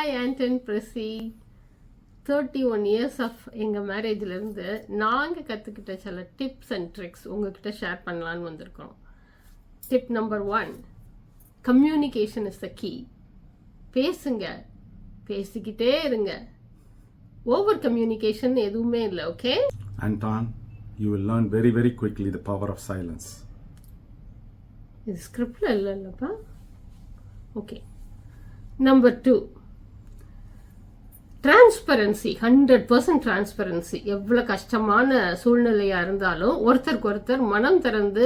Hi Anton பிரசி thirty one years of எங்கள் மேரேஜ்லேருந்து நாங்கள் கற்றுக்கிட்ட சில டிப்ஸ் அண்ட் ட்ரிக்ஸ் உங்ககிட்ட ஷேர் பண்ணலான்னு வந்திருக்கோம். Tip number one communication is the key பேசுங்க பேசிக்கிட்டே இருங்க. ஓவர் கம்யூனிகேஷன் எதுவுமே இல்லை okay Anton, you will learn very, very quickly the power of silence. இது ஸ்கிரிப்டில் இல்லை இல்லைப்பா? Okay number two transparency hundred percent transparency எவ்வளோ கஷ்டமான சூழ்நிலையாக இருந்தாலும் ஒருத்தருக்கு ஒருத்தர் மனம் திறந்து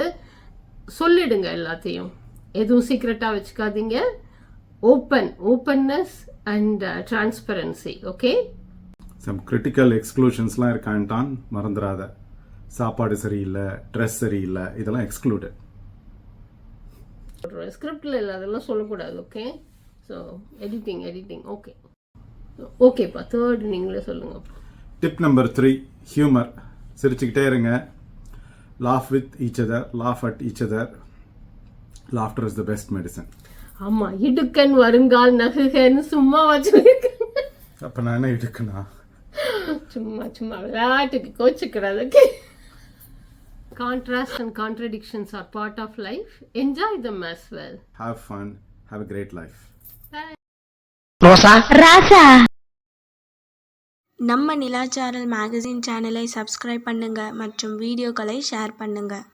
சொல்லிடுங்க எல்லாத்தையும். எதுவும் சீக்ரெட்டாக வச்சுக்காதீங்க. Open openness and transparency okay some critical எக்ஸ்க்ளூஷன்ஸ்லாம் இருக்கு ஆண்டான் மறந்துடாத சாப்பாடு சரியில்லை ட்ரெஸ் சரியில்லை இதெல்லாம் எக்ஸ்க்ளூடட் ஸ்கிரிப்டில் இல்லை அதெல்லாம் சொல்லக்கூடாது okay so editing editing okay ஓகேப்பா தேர்ட் நீங்களே சொல்லுங்கப்பா டிப் நம்பர் த்ரீ ஹியூமர் சிரிச்சுக்கிட்டே இருங்க. Laugh with each other laugh at each other laughter is the best medicine ஆமா இடுக்கன் வருங்கால் நகுகன்னு சும்மா வச்சிருக்கேன் அப்போ நான் என்ன இருக்குண்ணா சும்மா சும்மா விளையாட்டுக்கு கோச்சுக்கிறது okay contrast and contradictions are part of life enjoy them as well have fun have a great life நம்ம நிலாச்சாரல் மேகசின் சேனலை சப்ஸ்கிரைப் பண்ணுங்கள் மற்றும் வீடியோக்களை ஷேர் பண்ணுங்கள்